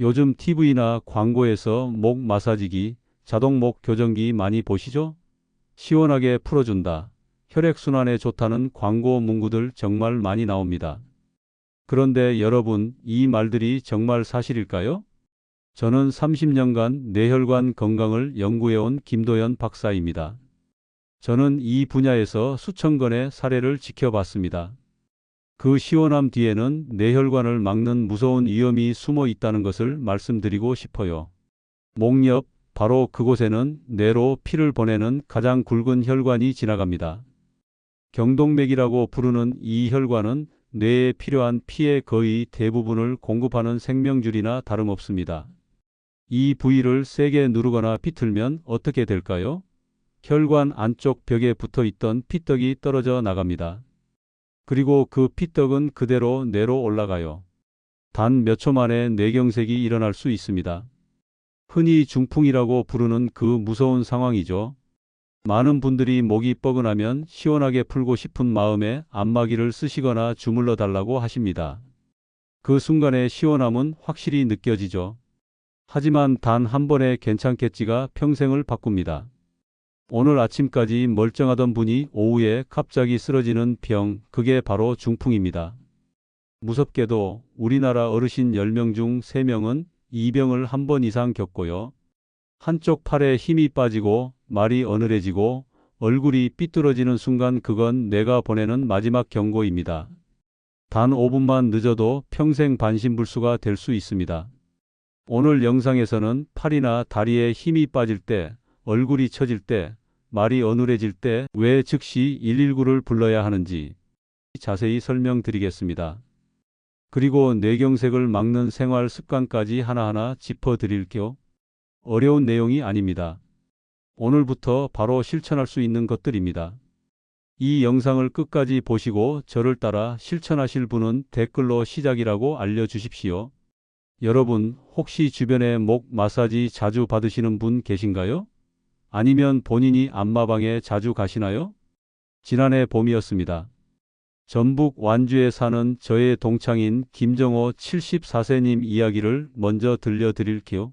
요즘 TV나 광고에서 목 마사지기, 자동 목 교정기 많이 보시죠? 시원하게 풀어준다. 혈액순환에 좋다는 광고 문구들 정말 많이 나옵니다. 그런데 여러분, 이 말들이 정말 사실일까요? 저는 30년간 뇌혈관 건강을 연구해온 김도연 박사입니다. 저는 이 분야에서 수천 건의 사례를 지켜봤습니다. 그 시원함 뒤에는 뇌혈관을 막는 무서운 위험이 숨어 있다는 것을 말씀드리고 싶어요. 목 옆, 바로 그곳에는 뇌로 피를 보내는 가장 굵은 혈관이 지나갑니다. 경동맥이라고 부르는 이 혈관은 뇌에 필요한 피의 거의 대부분을 공급하는 생명줄이나 다름없습니다. 이 부위를 세게 누르거나 비틀면 어떻게 될까요? 혈관 안쪽 벽에 붙어 있던 피떡이 떨어져 나갑니다. 그리고 그 피떡은 그대로 뇌로 올라가요. 단 몇 초 만에 뇌경색이 일어날 수 있습니다. 흔히 중풍이라고 부르는 그 무서운 상황이죠. 많은 분들이 목이 뻐근하면 시원하게 풀고 싶은 마음에 안마기를 쓰시거나 주물러 달라고 하십니다. 그 순간의 시원함은 확실히 느껴지죠. 하지만 단 한 번의 괜찮겠지가 평생을 바꿉니다. 오늘 아침까지 멀쩡하던 분이 오후에 갑자기 쓰러지는 병, 그게 바로 중풍입니다. 무섭게도 우리나라 어르신 10명 중 3명은 이 병을 한 번 이상 겪고요. 한쪽 팔에 힘이 빠지고 말이 어눌해지고 얼굴이 삐뚤어지는 순간 그건 내가 보내는 마지막 경고입니다. 단 5분만 늦어도 평생 반신불수가 될 수 있습니다. 오늘 영상에서는 팔이나 다리에 힘이 빠질 때, 얼굴이 처질 때, 말이 어눌해질 때 왜 즉시 119를 불러야 하는지 자세히 설명드리겠습니다. 그리고 뇌경색을 막는 생활 습관까지 하나하나 짚어드릴게요. 어려운 내용이 아닙니다. 오늘부터 바로 실천할 수 있는 것들입니다. 이 영상을 끝까지 보시고 저를 따라 실천하실 분은 댓글로 시작이라고 알려주십시오. 여러분, 혹시 주변에 목 마사지 자주 받으시는 분 계신가요? 아니면 본인이 안마방에 자주 가시나요? 지난해 봄이었습니다. 전북 완주에 사는 저의 동창인 김정호 74세님 이야기를 먼저 들려드릴게요.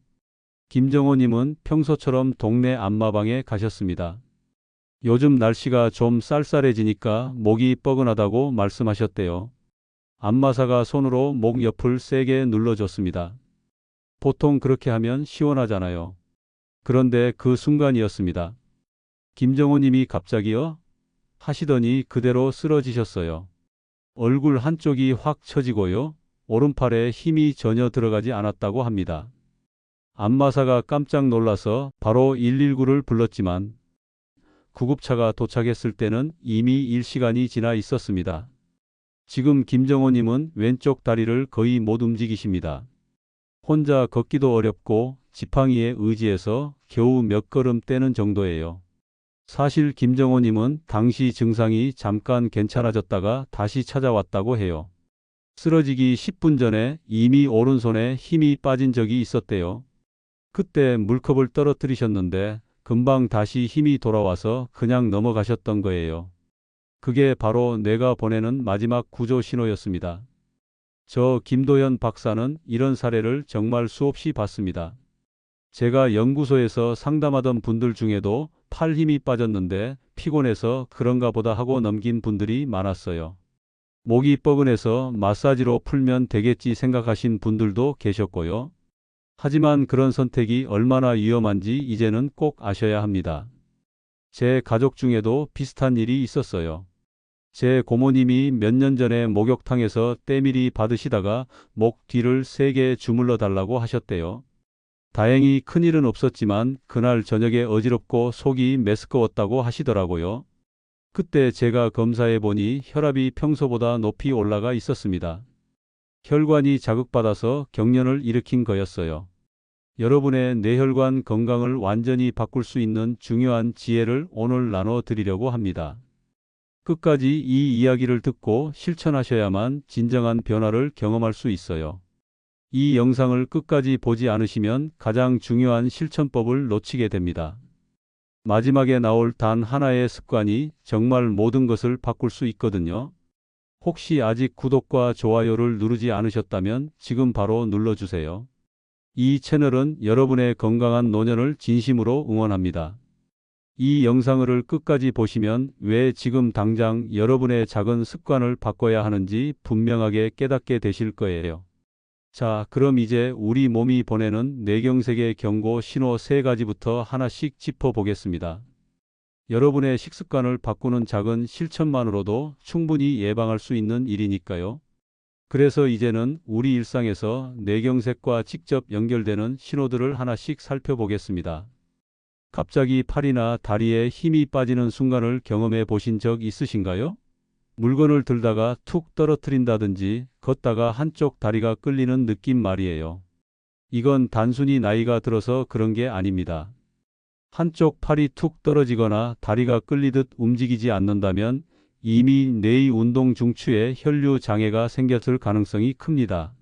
김정호님은 평소처럼 동네 안마방에 가셨습니다. 요즘 날씨가 좀 쌀쌀해지니까 목이 뻐근하다고 말씀하셨대요. 안마사가 손으로 목 옆을 세게 눌러줬습니다. 보통 그렇게 하면 시원하잖아요. 그런데 그 순간이었습니다. 김정호님이 갑자기요? 하시더니 그대로 쓰러지셨어요. 얼굴 한쪽이 확 처지고요. 오른팔에 힘이 전혀 들어가지 않았다고 합니다. 안마사가 깜짝 놀라서 바로 119를 불렀지만 구급차가 도착했을 때는 이미 일시간이 지나 있었습니다. 지금 김정호님은 왼쪽 다리를 거의 못 움직이십니다. 혼자 걷기도 어렵고 지팡이에 의지해서 겨우 몇 걸음 떼는 정도예요. 사실 김정호님은 당시 증상이 잠깐 괜찮아졌다가 다시 찾아왔다고 해요. 쓰러지기 10분 전에 이미 오른손에 힘이 빠진 적이 있었대요. 그때 물컵을 떨어뜨리셨는데 금방 다시 힘이 돌아와서 그냥 넘어가셨던 거예요. 그게 바로 뇌가 보내는 마지막 구조 신호였습니다. 저 김도현 박사는 이런 사례를 정말 수없이 봤습니다. 제가 연구소에서 상담하던 분들 중에도 팔 힘이 빠졌는데 피곤해서 그런가 보다 하고 넘긴 분들이 많았어요. 목이 뻐근해서 마사지로 풀면 되겠지 생각하신 분들도 계셨고요. 하지만 그런 선택이 얼마나 위험한지 이제는 꼭 아셔야 합니다. 제 가족 중에도 비슷한 일이 있었어요. 제 고모님이 몇 년 전에 목욕탕에서 때밀이 받으시다가 목 뒤를 세게 주물러 달라고 하셨대요. 다행히 큰일은 없었지만 그날 저녁에 어지럽고 속이 메스꺼웠다고 하시더라고요. 그때 제가 검사해 보니 혈압이 평소보다 높이 올라가 있었습니다. 혈관이 자극받아서 경련을 일으킨 거였어요. 여러분의 뇌혈관 건강을 완전히 바꿀 수 있는 중요한 지혜를 오늘 나눠 드리려고 합니다. 끝까지 이 이야기를 듣고 실천하셔야만 진정한 변화를 경험할 수 있어요. 이 영상을 끝까지 보지 않으시면 가장 중요한 실천법을 놓치게 됩니다. 마지막에 나올 단 하나의 습관이 정말 모든 것을 바꿀 수 있거든요. 혹시 아직 구독과 좋아요를 누르지 않으셨다면 지금 바로 눌러주세요. 이 채널은 여러분의 건강한 노년을 진심으로 응원합니다. 이 영상을 끝까지 보시면 왜 지금 당장 여러분의 작은 습관을 바꿔야 하는지 분명하게 깨닫게 되실 거예요. 자, 그럼 이제 우리 몸이 보내는 뇌경색의 경고 신호 세 가지부터 하나씩 짚어보겠습니다. 여러분의 식습관을 바꾸는 작은 실천만으로도 충분히 예방할 수 있는 일이니까요. 그래서 이제는 우리 일상에서 뇌경색과 직접 연결되는 신호들을 하나씩 살펴보겠습니다. 갑자기 팔이나 다리에 힘이 빠지는 순간을 경험해 보신 적 있으신가요? 물건을 들다가 툭 떨어뜨린다든지 걷다가 한쪽 다리가 끌리는 느낌 말이에요. 이건 단순히 나이가 들어서 그런 게 아닙니다. 한쪽 팔이 툭 떨어지거나 다리가 끌리듯 움직이지 않는다면 이미 뇌의 운동 중추에 혈류 장애가 생겼을 가능성이 큽니다.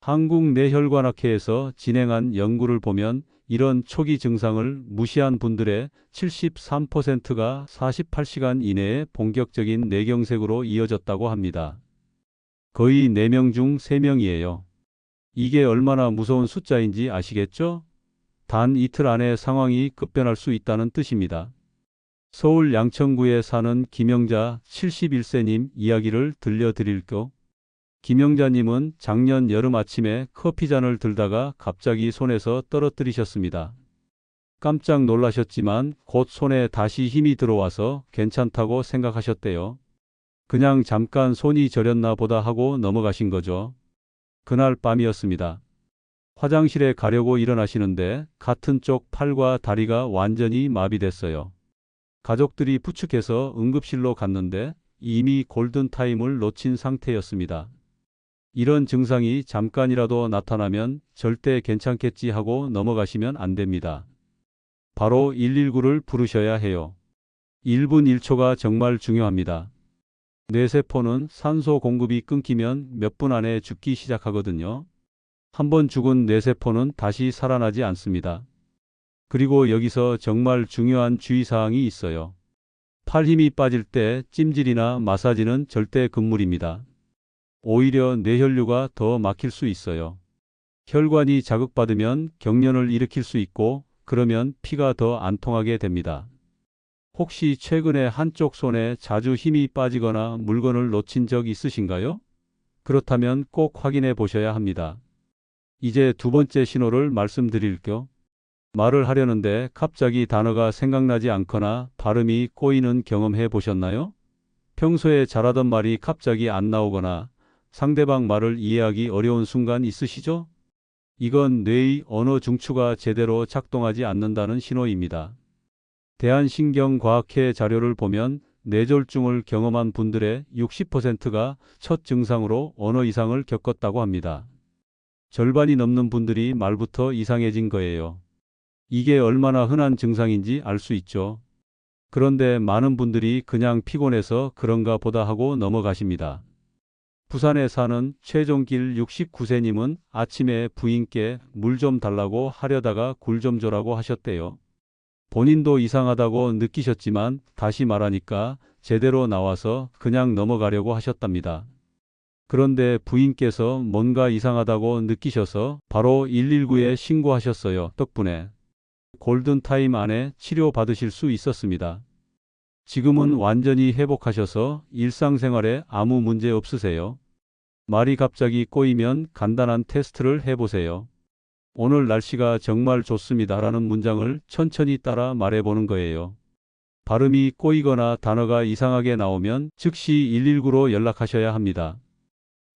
한국 뇌혈관학회에서 진행한 연구를 보면 이런 초기 증상을 무시한 분들의 73%가 48시간 이내에 본격적인 뇌경색으로 이어졌다고 합니다. 거의 4명 중 3명이에요. 이게 얼마나 무서운 숫자인지 아시겠죠? 단 이틀 안에 상황이 급변할 수 있다는 뜻입니다. 서울 양천구에 사는 김영자 71세님 이야기를 들려드릴게요. 김영자님은 작년 여름 아침에 커피잔을 들다가 갑자기 손에서 떨어뜨리셨습니다. 깜짝 놀라셨지만 곧 손에 다시 힘이 들어와서 괜찮다고 생각하셨대요. 그냥 잠깐 손이 저렸나 보다 하고 넘어가신 거죠. 그날 밤이었습니다. 화장실에 가려고 일어나시는데 같은 쪽 팔과 다리가 완전히 마비됐어요. 가족들이 부축해서 응급실로 갔는데 이미 골든타임을 놓친 상태였습니다. 이런 증상이 잠깐이라도 나타나면 절대 괜찮겠지 하고 넘어가시면 안 됩니다. 바로 119를 부르셔야 해요. 1분 1초가 정말 중요합니다. 뇌세포는 산소 공급이 끊기면 몇 분 안에 죽기 시작하거든요. 한번 죽은 뇌세포는 다시 살아나지 않습니다. 그리고 여기서 정말 중요한 주의사항이 있어요. 팔 힘이 빠질 때 찜질이나 마사지는 절대 금물입니다. 오히려 뇌혈류가 더 막힐 수 있어요. 혈관이 자극받으면 경련을 일으킬 수 있고 그러면 피가 더 안 통하게 됩니다. 혹시 최근에 한쪽 손에 자주 힘이 빠지거나 물건을 놓친 적 있으신가요? 그렇다면 꼭 확인해 보셔야 합니다. 이제 두 번째 신호를 말씀드릴게요. 말을 하려는데 갑자기 단어가 생각나지 않거나 발음이 꼬이는 경험해 보셨나요? 평소에 잘하던 말이 갑자기 안 나오거나 상대방 말을 이해하기 어려운 순간 있으시죠? 이건 뇌의 언어 중추가 제대로 작동하지 않는다는 신호입니다. 대한신경과학회 자료를 보면 뇌졸중을 경험한 분들의 60%가 첫 증상으로 언어 이상을 겪었다고 합니다. 절반이 넘는 분들이 말부터 이상해진 거예요. 이게 얼마나 흔한 증상인지 알 수 있죠. 그런데 많은 분들이 그냥 피곤해서 그런가 보다 하고 넘어가십니다. 부산에 사는 최종길 69세님은 아침에 부인께 물 좀 달라고 하려다가 굴 좀 줘라고 하셨대요. 본인도 이상하다고 느끼셨지만 다시 말하니까 제대로 나와서 그냥 넘어가려고 하셨답니다. 그런데 부인께서 뭔가 이상하다고 느끼셔서 바로 119에 신고하셨어요. 덕분에 골든타임 안에 치료받으실 수 있었습니다. 지금은 완전히 회복하셔서 일상생활에 아무 문제 없으세요. 말이 갑자기 꼬이면 간단한 테스트를 해보세요. 오늘 날씨가 정말 좋습니다. 라는 문장을 천천히 따라 말해보는 거예요. 발음이 꼬이거나 단어가 이상하게 나오면 즉시 119로 연락하셔야 합니다.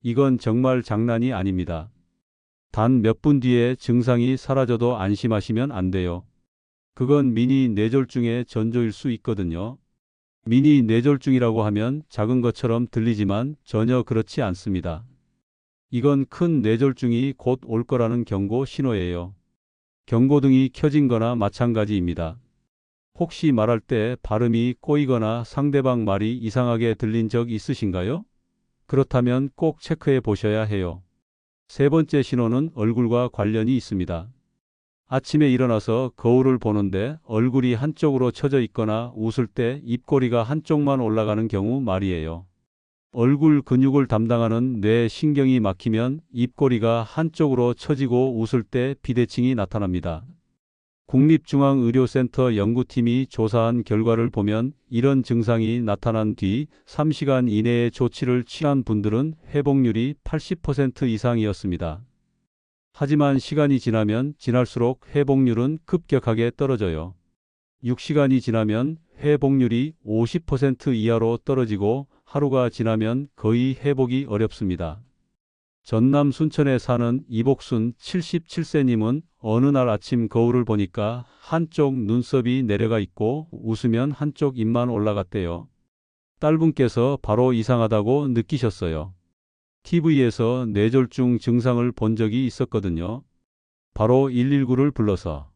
이건 정말 장난이 아닙니다. 단 몇 분 뒤에 증상이 사라져도 안심하시면 안 돼요. 그건 미니 뇌졸중의 전조일 수 있거든요. 미니 뇌졸중이라고 하면 작은 것처럼 들리지만 전혀 그렇지 않습니다. 이건 큰 뇌졸중이 곧 올 거라는 경고 신호예요. 경고등이 켜진 거나 마찬가지입니다. 혹시 말할 때 발음이 꼬이거나 상대방 말이 이상하게 들린 적 있으신가요? 그렇다면 꼭 체크해 보셔야 해요. 세 번째 신호는 얼굴과 관련이 있습니다. 아침에 일어나서 거울을 보는데 얼굴이 한쪽으로 처져 있거나 웃을 때 입꼬리가 한쪽만 올라가는 경우 말이에요. 얼굴 근육을 담당하는 뇌 신경이 막히면 입꼬리가 한쪽으로 처지고 웃을 때 비대칭이 나타납니다. 국립중앙의료센터 연구팀이 조사한 결과를 보면 이런 증상이 나타난 뒤 3시간 이내에 조치를 취한 분들은 회복률이 80% 이상이었습니다. 하지만 시간이 지나면 지날수록 회복률은 급격하게 떨어져요. 6시간이 지나면 회복률이 50% 이하로 떨어지고 하루가 지나면 거의 회복이 어렵습니다. 전남 순천에 사는 이복순 77세님은 어느 날 아침 거울을 보니까 한쪽 눈썹이 내려가 있고 웃으면 한쪽 입만 올라갔대요. 딸분께서 바로 이상하다고 느끼셨어요. TV에서 뇌졸중 증상을 본 적이 있었거든요. 바로 119를 불러서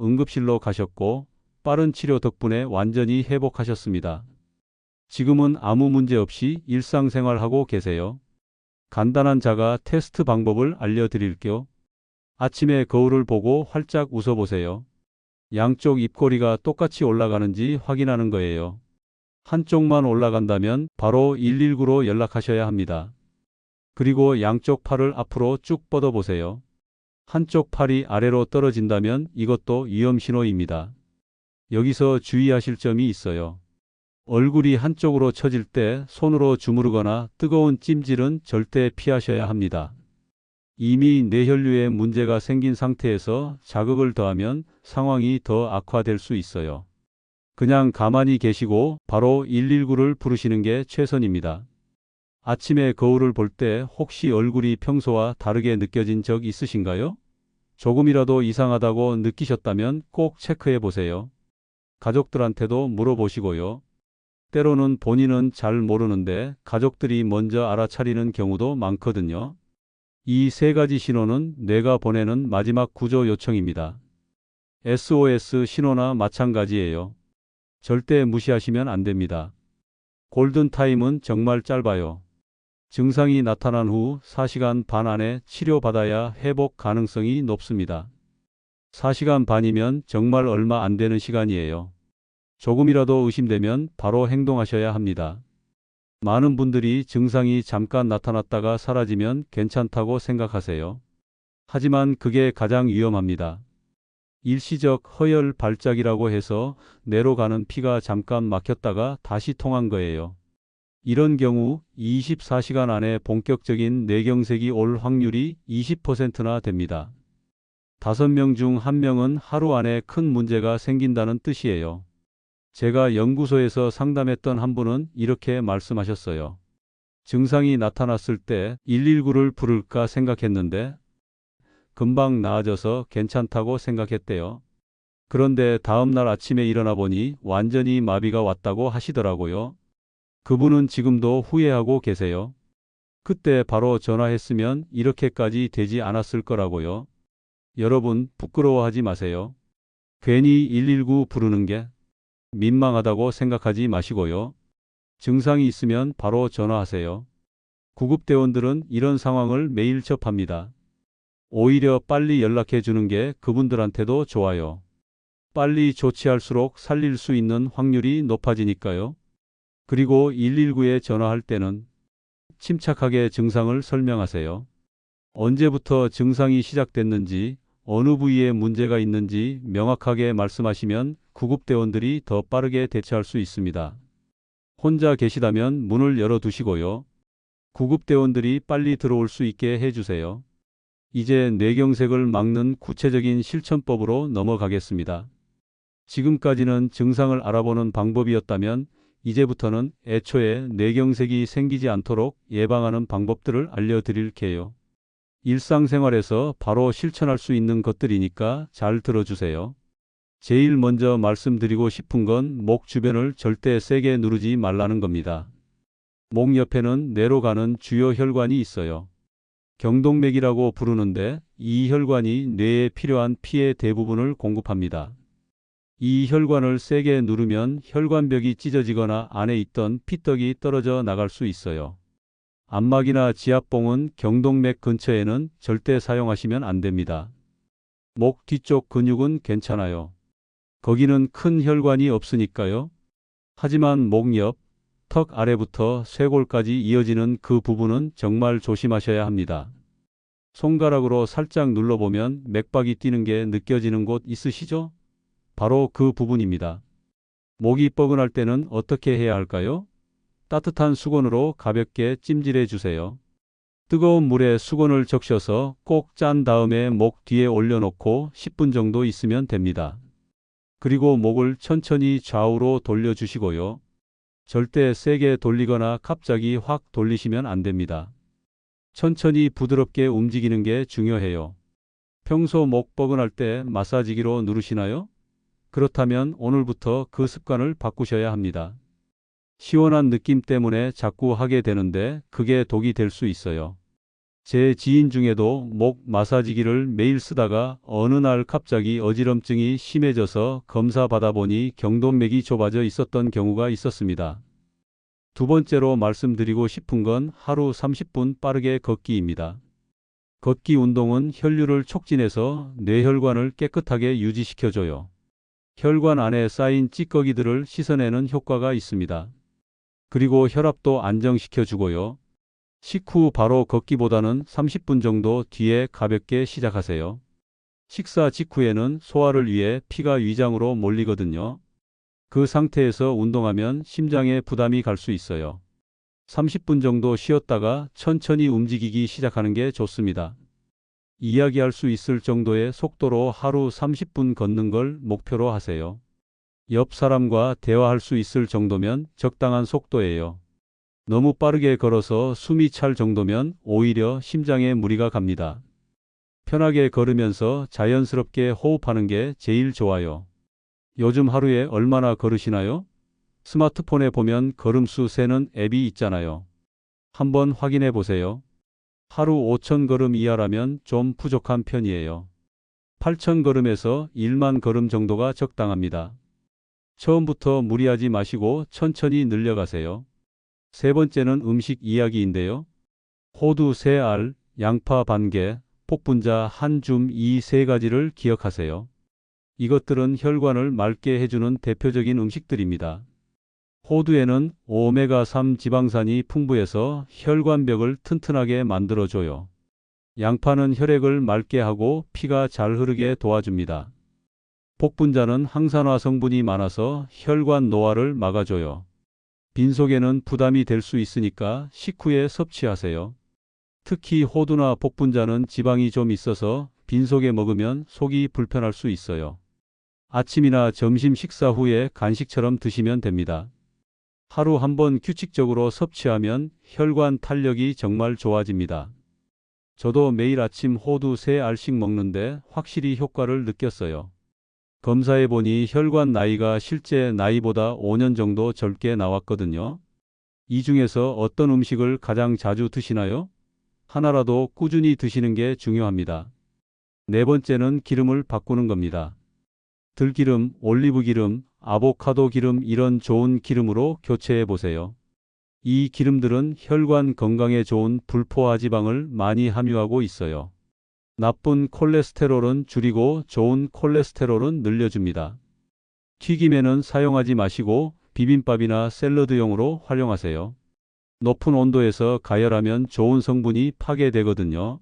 응급실로 가셨고 빠른 치료 덕분에 완전히 회복하셨습니다. 지금은 아무 문제 없이 일상생활하고 계세요. 간단한 자가 테스트 방법을 알려드릴게요. 아침에 거울을 보고 활짝 웃어보세요. 양쪽 입꼬리가 똑같이 올라가는지 확인하는 거예요. 한쪽만 올라간다면 바로 119로 연락하셔야 합니다. 그리고 양쪽 팔을 앞으로 쭉 뻗어보세요. 한쪽 팔이 아래로 떨어진다면 이것도 위험 신호입니다. 여기서 주의하실 점이 있어요. 얼굴이 한쪽으로 처질 때 손으로 주무르거나 뜨거운 찜질은 절대 피하셔야 합니다. 이미 뇌혈류에 문제가 생긴 상태에서 자극을 더하면 상황이 더 악화될 수 있어요. 그냥 가만히 계시고 바로 119를 부르시는 게 최선입니다. 아침에 거울을 볼 때 혹시 얼굴이 평소와 다르게 느껴진 적 있으신가요? 조금이라도 이상하다고 느끼셨다면 꼭 체크해 보세요. 가족들한테도 물어보시고요. 때로는 본인은 잘 모르는데 가족들이 먼저 알아차리는 경우도 많거든요. 이 세 가지 신호는 뇌가 보내는 마지막 구조 요청입니다. SOS 신호나 마찬가지예요. 절대 무시하시면 안 됩니다. 골든타임은 정말 짧아요. 증상이 나타난 후 4시간 반 안에 치료받아야 회복 가능성이 높습니다. 4시간 반이면 정말 얼마 안 되는 시간이에요. 조금이라도 의심되면 바로 행동하셔야 합니다. 많은 분들이 증상이 잠깐 나타났다가 사라지면 괜찮다고 생각하세요. 하지만 그게 가장 위험합니다. 일시적 허혈 발작이라고 해서 뇌로 가는 피가 잠깐 막혔다가 다시 통한 거예요. 이런 경우 24시간 안에 본격적인 뇌경색이 올 확률이 20%나 됩니다. 5명 중 1명은 하루 안에 큰 문제가 생긴다는 뜻이에요. 제가 연구소에서 상담했던 한 분은 이렇게 말씀하셨어요. 증상이 나타났을 때 119를 부를까 생각했는데 금방 나아져서 괜찮다고 생각했대요. 그런데 다음날 아침에 일어나 보니 완전히 마비가 왔다고 하시더라고요. 그분은 지금도 후회하고 계세요. 그때 바로 전화했으면 이렇게까지 되지 않았을 거라고요. 여러분 부끄러워하지 마세요. 괜히 119 부르는 게 민망하다고 생각하지 마시고요. 증상이 있으면 바로 전화하세요. 구급대원들은 이런 상황을 매일 접합니다. 오히려 빨리 연락해 주는 게 그분들한테도 좋아요. 빨리 조치할수록 살릴 수 있는 확률이 높아지니까요. 그리고 119에 전화할 때는 침착하게 증상을 설명하세요. 언제부터 증상이 시작됐는지, 어느 부위에 문제가 있는지 명확하게 말씀하시면 구급대원들이 더 빠르게 대처할 수 있습니다. 혼자 계시다면 문을 열어두시고요. 구급대원들이 빨리 들어올 수 있게 해주세요. 이제 뇌경색을 막는 구체적인 실천법으로 넘어가겠습니다. 지금까지는 증상을 알아보는 방법이었다면 이제부터는 애초에 뇌경색이 생기지 않도록 예방하는 방법들을 알려드릴게요. 일상생활에서 바로 실천할 수 있는 것들이니까 잘 들어주세요. 제일 먼저 말씀드리고 싶은 건 목 주변을 절대 세게 누르지 말라는 겁니다. 목 옆에는 뇌로 가는 주요 혈관이 있어요. 경동맥이라고 부르는데 이 혈관이 뇌에 필요한 피의 대부분을 공급합니다. 이 혈관을 세게 누르면 혈관벽이 찢어지거나 안에 있던 피떡이 떨어져 나갈 수 있어요. 안막이나 지압봉은 경동맥 근처에는 절대 사용하시면 안 됩니다. 목 뒤쪽 근육은 괜찮아요. 거기는 큰 혈관이 없으니까요. 하지만 목 옆, 턱 아래부터 쇄골까지 이어지는 그 부분은 정말 조심하셔야 합니다. 손가락으로 살짝 눌러보면 맥박이 뛰는 게 느껴지는 곳 있으시죠? 바로 그 부분입니다. 목이 뻐근할 때는 어떻게 해야 할까요? 따뜻한 수건으로 가볍게 찜질해 주세요. 뜨거운 물에 수건을 적셔서 꼭 짠 다음에 목 뒤에 올려놓고 10분 정도 있으면 됩니다. 그리고 목을 천천히 좌우로 돌려주시고요. 절대 세게 돌리거나 갑자기 확 돌리시면 안 됩니다. 천천히 부드럽게 움직이는 게 중요해요. 평소 목 뻐근할 때 마사지기로 누르시나요? 그렇다면 오늘부터 그 습관을 바꾸셔야 합니다. 시원한 느낌 때문에 자꾸 하게 되는데 그게 독이 될 수 있어요. 제 지인 중에도 목 마사지기를 매일 쓰다가 어느 날 갑자기 어지럼증이 심해져서 검사 받아보니 경동맥이 좁아져 있었던 경우가 있었습니다. 두 번째로 말씀드리고 싶은 건 하루 30분 빠르게 걷기입니다. 걷기 운동은 혈류를 촉진해서 뇌혈관을 깨끗하게 유지시켜줘요. 혈관 안에 쌓인 찌꺼기들을 씻어내는 효과가 있습니다. 그리고 혈압도 안정시켜주고요. 식후 바로 걷기보다는 30분 정도 뒤에 가볍게 시작하세요. 식사 직후에는 소화를 위해 피가 위장으로 몰리거든요. 그 상태에서 운동하면 심장에 부담이 갈 수 있어요. 30분 정도 쉬었다가 천천히 움직이기 시작하는 게 좋습니다. 이야기할 수 있을 정도의 속도로 하루 30분 걷는 걸 목표로 하세요. 옆 사람과 대화할 수 있을 정도면 적당한 속도예요. 너무 빠르게 걸어서 숨이 찰 정도면 오히려 심장에 무리가 갑니다. 편하게 걸으면서 자연스럽게 호흡하는 게 제일 좋아요. 요즘 하루에 얼마나 걸으시나요? 스마트폰에 보면 걸음수 세는 앱이 있잖아요. 한번 확인해 보세요. 하루 5천 걸음 이하라면 좀 부족한 편이에요. 8천 걸음에서 1만 걸음 정도가 적당합니다. 처음부터 무리하지 마시고 천천히 늘려가세요. 세 번째는 음식 이야기인데요. 호두 3알, 양파 반 개, 폭분자 한 줌 이 세 가지를 기억하세요. 이것들은 혈관을 맑게 해주는 대표적인 음식들입니다. 호두에는 오메가3 지방산이 풍부해서 혈관벽을 튼튼하게 만들어줘요. 양파는 혈액을 맑게 하고 피가 잘 흐르게 도와줍니다. 복분자는 항산화 성분이 많아서 혈관 노화를 막아줘요. 빈속에는 부담이 될 수 있으니까 식후에 섭취하세요. 특히 호두나 복분자는 지방이 좀 있어서 빈속에 먹으면 속이 불편할 수 있어요. 아침이나 점심 식사 후에 간식처럼 드시면 됩니다. 하루 한 번 규칙적으로 섭취하면 혈관 탄력이 정말 좋아집니다. 저도 매일 아침 호두 3알씩 먹는데 확실히 효과를 느꼈어요. 검사해 보니 혈관 나이가 실제 나이보다 5년 정도 젊게 나왔거든요. 이 중에서 어떤 음식을 가장 자주 드시나요? 하나라도 꾸준히 드시는 게 중요합니다. 네 번째는 기름을 바꾸는 겁니다. 들기름, 올리브 기름, 아보카도 기름 이런 좋은 기름으로 교체해 보세요. 이 기름들은 혈관 건강에 좋은 불포화 지방을 많이 함유하고 있어요. 나쁜 콜레스테롤은 줄이고 좋은 콜레스테롤은 늘려줍니다. 튀김에는 사용하지 마시고 비빔밥이나 샐러드용으로 활용하세요. 높은 온도에서 가열하면 좋은 성분이 파괴되거든요.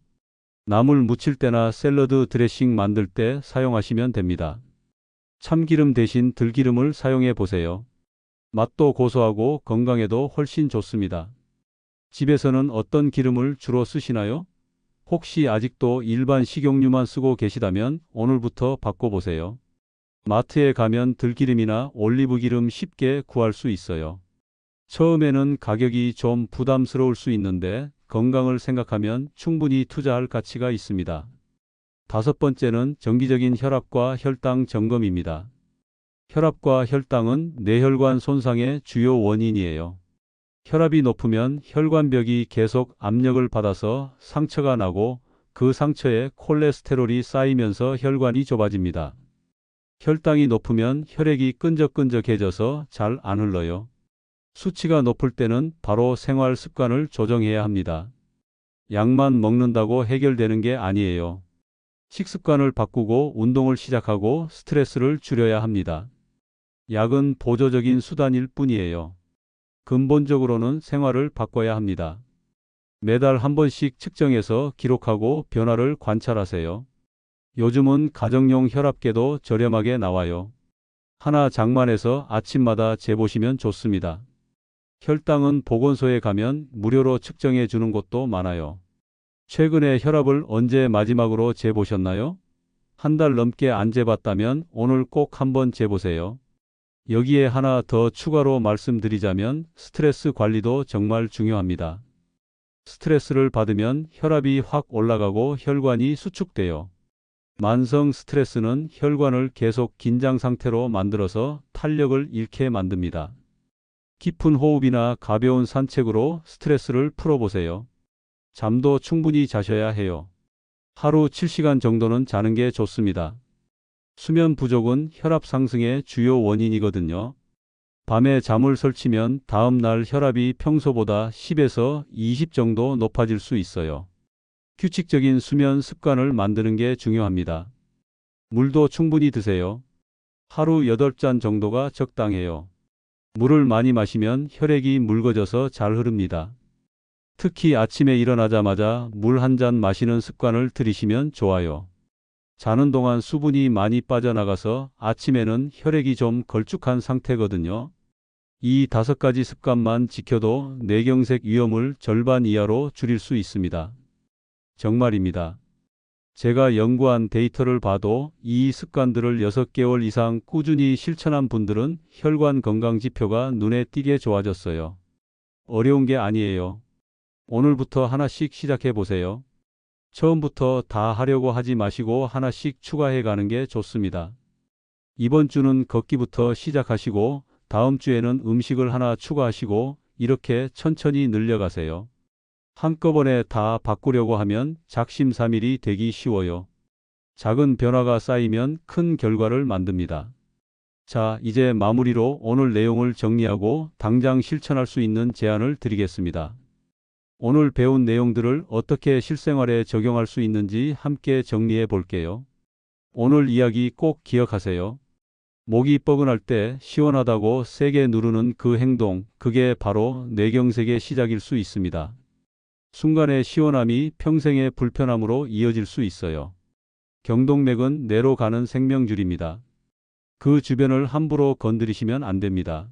나물 무칠 때나 샐러드 드레싱 만들 때 사용하시면 됩니다. 참기름 대신 들기름을 사용해 보세요. 맛도 고소하고 건강에도 훨씬 좋습니다. 집에서는 어떤 기름을 주로 쓰시나요? 혹시 아직도 일반 식용유만 쓰고 계시다면 오늘부터 바꿔보세요. 마트에 가면 들기름이나 올리브 기름 쉽게 구할 수 있어요. 처음에는 가격이 좀 부담스러울 수 있는데 건강을 생각하면 충분히 투자할 가치가 있습니다. 다섯 번째는 정기적인 혈압과 혈당 점검입니다. 혈압과 혈당은 뇌혈관 손상의 주요 원인이에요. 혈압이 높으면 혈관벽이 계속 압력을 받아서 상처가 나고 그 상처에 콜레스테롤이 쌓이면서 혈관이 좁아집니다. 혈당이 높으면 혈액이 끈적끈적해져서 잘 안 흘러요. 수치가 높을 때는 바로 생활 습관을 조정해야 합니다. 약만 먹는다고 해결되는 게 아니에요. 식습관을 바꾸고 운동을 시작하고 스트레스를 줄여야 합니다. 약은 보조적인 수단일 뿐이에요. 근본적으로는 생활을 바꿔야 합니다. 매달 한 번씩 측정해서 기록하고 변화를 관찰하세요. 요즘은 가정용 혈압계도 저렴하게 나와요. 하나 장만해서 아침마다 재보시면 좋습니다. 혈당은 보건소에 가면 무료로 측정해 주는 곳도 많아요. 최근에 혈압을 언제 마지막으로 재보셨나요? 한 달 넘게 안 재봤다면 오늘 꼭 한번 재보세요. 여기에 하나 더 추가로 말씀드리자면 스트레스 관리도 정말 중요합니다. 스트레스를 받으면 혈압이 확 올라가고 혈관이 수축돼요. 만성 스트레스는 혈관을 계속 긴장 상태로 만들어서 탄력을 잃게 만듭니다. 깊은 호흡이나 가벼운 산책으로 스트레스를 풀어보세요. 잠도 충분히 자셔야 해요. 하루 7시간 정도는 자는 게 좋습니다. 수면 부족은 혈압 상승의 주요 원인이거든요. 밤에 잠을 설치면 다음 날 혈압이 평소보다 10에서 20 정도 높아질 수 있어요. 규칙적인 수면 습관을 만드는 게 중요합니다. 물도 충분히 드세요. 하루 8잔 정도가 적당해요. 물을 많이 마시면 혈액이 묽어져서 잘 흐릅니다. 특히 아침에 일어나자마자 물 한 잔 마시는 습관을 들이시면 좋아요. 자는 동안 수분이 많이 빠져나가서 아침에는 혈액이 좀 걸쭉한 상태거든요. 이 다섯 가지 습관만 지켜도 뇌경색 위험을 절반 이하로 줄일 수 있습니다. 정말입니다. 제가 연구한 데이터를 봐도 이 습관들을 6개월 이상 꾸준히 실천한 분들은 혈관 건강 지표가 눈에 띄게 좋아졌어요. 어려운 게 아니에요. 오늘부터 하나씩 시작해 보세요. 처음부터 다 하려고 하지 마시고 하나씩 추가해 가는 게 좋습니다. 이번 주는 걷기부터 시작하시고 다음 주에는 음식을 하나 추가하시고 이렇게 천천히 늘려가세요. 한꺼번에 다 바꾸려고 하면 작심삼일이 되기 쉬워요. 작은 변화가 쌓이면 큰 결과를 만듭니다. 자, 이제 마무리로 오늘 내용을 정리하고 당장 실천할 수 있는 제안을 드리겠습니다. 오늘 배운 내용들을 어떻게 실생활에 적용할 수 있는지 함께 정리해 볼게요. 오늘 이야기 꼭 기억하세요. 목이 뻐근할 때 시원하다고 세게 누르는 그 행동, 그게 바로 뇌경색의 시작일 수 있습니다. 순간의 시원함이 평생의 불편함으로 이어질 수 있어요. 경동맥은 뇌로 가는 생명줄입니다. 그 주변을 함부로 건드리시면 안 됩니다.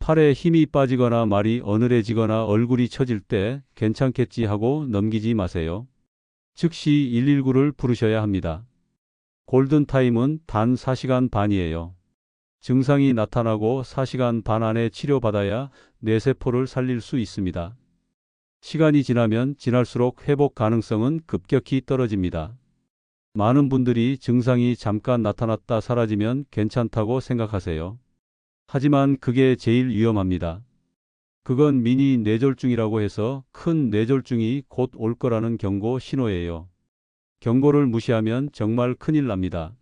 팔에 힘이 빠지거나 말이 어눌해지거나 얼굴이 처질 때 괜찮겠지 하고 넘기지 마세요. 즉시 119를 부르셔야 합니다. 골든타임은 단 4시간 반이에요. 증상이 나타나고 4시간 반 안에 치료받아야 뇌세포를 살릴 수 있습니다. 시간이 지나면 지날수록 회복 가능성은 급격히 떨어집니다. 많은 분들이 증상이 잠깐 나타났다 사라지면 괜찮다고 생각하세요. 하지만 그게 제일 위험합니다. 그건 미니 뇌졸중이라고 해서 큰 뇌졸중이 곧 올 거라는 경고 신호예요. 경고를 무시하면 정말 큰일 납니다.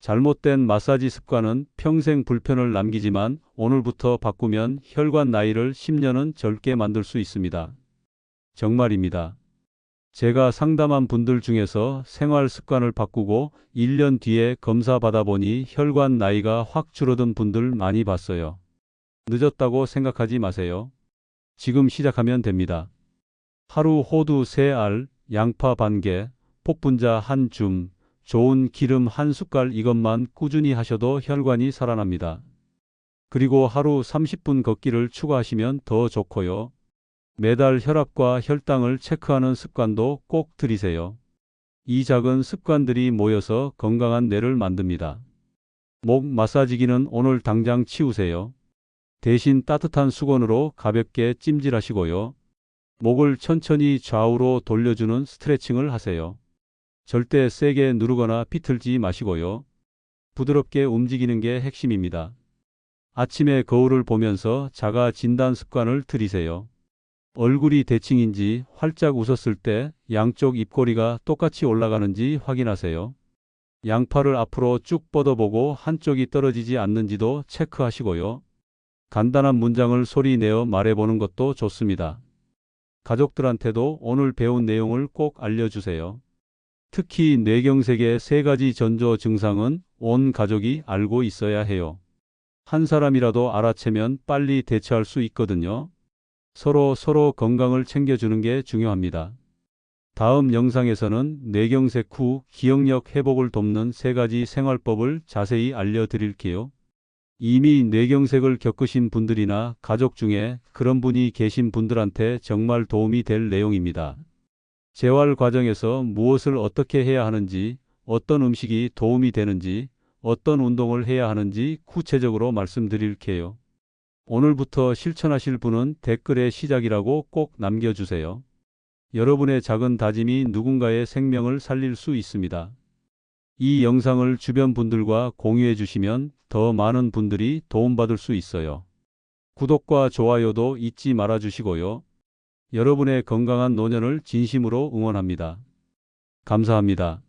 잘못된 마사지 습관은 평생 불편을 남기지만 오늘부터 바꾸면 혈관 나이를 10년은 젊게 만들 수 있습니다. 정말입니다. 제가 상담한 분들 중에서 생활 습관을 바꾸고 1년 뒤에 검사 받아보니 혈관 나이가 확 줄어든 분들 많이 봤어요. 늦었다고 생각하지 마세요. 지금 시작하면 됩니다. 하루 호두 3알, 양파 반 개, 폭분자 한 줌, 좋은 기름 한 숟갈 이것만 꾸준히 하셔도 혈관이 살아납니다. 그리고 하루 30분 걷기를 추가하시면 더 좋고요. 매달 혈압과 혈당을 체크하는 습관도 꼭 들이세요. 이 작은 습관들이 모여서 건강한 뇌를 만듭니다. 목 마사지기는 오늘 당장 치우세요. 대신 따뜻한 수건으로 가볍게 찜질하시고요. 목을 천천히 좌우로 돌려주는 스트레칭을 하세요. 절대 세게 누르거나 비틀지 마시고요. 부드럽게 움직이는 게 핵심입니다. 아침에 거울을 보면서 자가 진단 습관을 들이세요. 얼굴이 대칭인지 활짝 웃었을 때 양쪽 입꼬리가 똑같이 올라가는지 확인하세요. 양팔을 앞으로 쭉 뻗어보고 한쪽이 떨어지지 않는지도 체크하시고요. 간단한 문장을 소리 내어 말해보는 것도 좋습니다. 가족들한테도 오늘 배운 내용을 꼭 알려주세요. 특히 뇌경색의 세 가지 전조 증상은 온 가족이 알고 있어야 해요. 한 사람이라도 알아채면 빨리 대처할 수 있거든요. 서로 서로 건강을 챙겨주는 게 중요합니다. 다음 영상에서는 뇌경색 후 기억력 회복을 돕는 세 가지 생활법을 자세히 알려드릴게요. 이미 뇌경색을 겪으신 분들이나 가족 중에 그런 분이 계신 분들한테 정말 도움이 될 내용입니다. 재활 과정에서 무엇을 어떻게 해야 하는지, 어떤 음식이 도움이 되는지, 어떤 운동을 해야 하는지 구체적으로 말씀드릴게요. 오늘부터 실천하실 분은 댓글에 시작이라고 꼭 남겨주세요. 여러분의 작은 다짐이 누군가의 생명을 살릴 수 있습니다. 이 영상을 주변 분들과 공유해 주시면 더 많은 분들이 도움받을 수 있어요. 구독과 좋아요도 잊지 말아 주시고요. 여러분의 건강한 노년을 진심으로 응원합니다. 감사합니다.